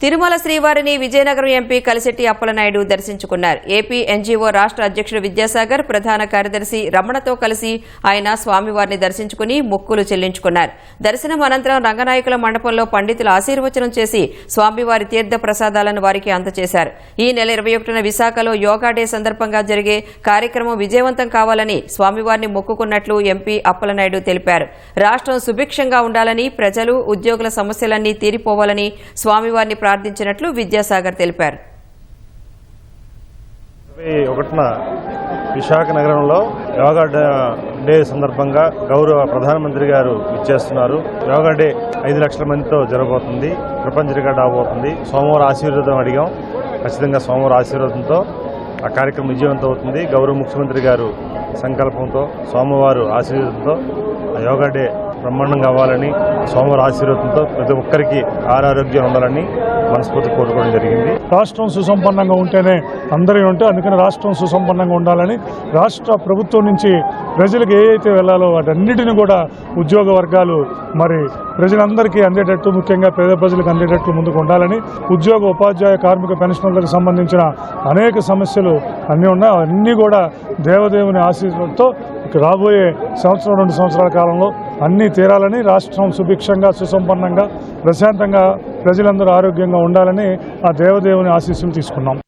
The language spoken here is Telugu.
తిరుమల శ్రీవారిని విజయనగరం ఎంపీ కలిశెట్టి అప్పలనాయుడు దర్శించుకున్నారు. ఏపీ ఎన్జీఓ రాష్ట్ర అధ్యక్షుడు విద్యాసాగర్ ప్రధాన కార్యదర్శి రమణతో కలిసి ఆయన స్వామివారిని దర్శించుకుని మొక్కులు చెల్లించుకున్నారు. దర్శనం అనంతరం రంగనాయకుల మండపంలో పండితులు ఆశీర్వచనం చేసి స్వామివారి తీర్థ ప్రసాదాలను వారికి అందజేశారు ఈ నెల ఇరవై ఒకటిన విశాఖలో యోగా డే సందర్భంగా జరిగే కార్యక్రమం విజయవంతం కావాలని స్వామివారిని మొక్కుకున్నట్లు ఎంపీ అప్పలనాయుడు తెలిపారు. రాష్ట్రం సుభిక్షంగా ఉండాలని ప్రజలు ఉద్యోగుల సమస్యలన్నీ తీరిపోవాలని స్వామివారిని ప్రార్థించినట్లు విద్యాసాగర్ తెలిపారు. ఒకటిన విశాఖ నగరంలో యోగా డే- డే సందర్భంగా గౌరవ ప్రధానమంత్రి గారు ఇచ్చేస్తున్నారు యోగా డే ఐదు లక్షల మందితో జరగబోతుంది. ప్రపంచ రికార్డు అవబోతుంది. సోమవారం ఆశీర్వాదం అడిగాం. ఖచ్చితంగా సోమవారం ఆశీర్వాదంతో ఆ కార్యక్రమం విజయవంతం అవుతుంది గౌరవ ముఖ్యమంత్రి గారు సంకల్పంతో సోమవారం ఆశీర్వాదంతో ఆ యోగా డే బ్రహ్మాండంగా అవ్వాలని సోమవారం ఆశీర్వాదంతో ప్రతి ఒక్కరికి ఆరోగ్యం ఉండాలని మనస్ఫూర్తి కోరుకోవడం జరిగింది. రాష్ట్రం సుసంపన్నంగా ఉంటేనే అందరూ ఉంటే అందుకని రాష్ట్రం సుసంపన్నంగా ఉండాలని రాష్ట్ర ప్రభుత్వం నుంచి ప్రజలకు ఏ అయితే వెళ్ళాలో వాటన్నిటిని కూడా ఉద్యోగ వర్గాలు మరి ప్రజలందరికీ అందేటట్టు ముఖ్యంగా పేద ప్రజలకు అందేటట్టు ముందుకు ఉండాలని ఉద్యోగ ఉపాధ్యాయ కార్మిక పెన్షనర్లకు సంబంధించిన అనేక సమస్యలు అన్నీ ఉన్నాయి. అన్నీ కూడా దేవదేవుని ఆశీస్సులతో రాబోయే సంవత్సరం రెండు సంవత్సరాల కాలంలో అన్నీ తీరాలని రాష్ట్రం సుభిక్షంగా సుసంపన్నంగా ప్రశాంతంగా ప్రజలందరూ ఆరోగ్యంగా ఉండాలని ఆ దేవదేవుని ఆశీస్సులు తీసుకున్నాం.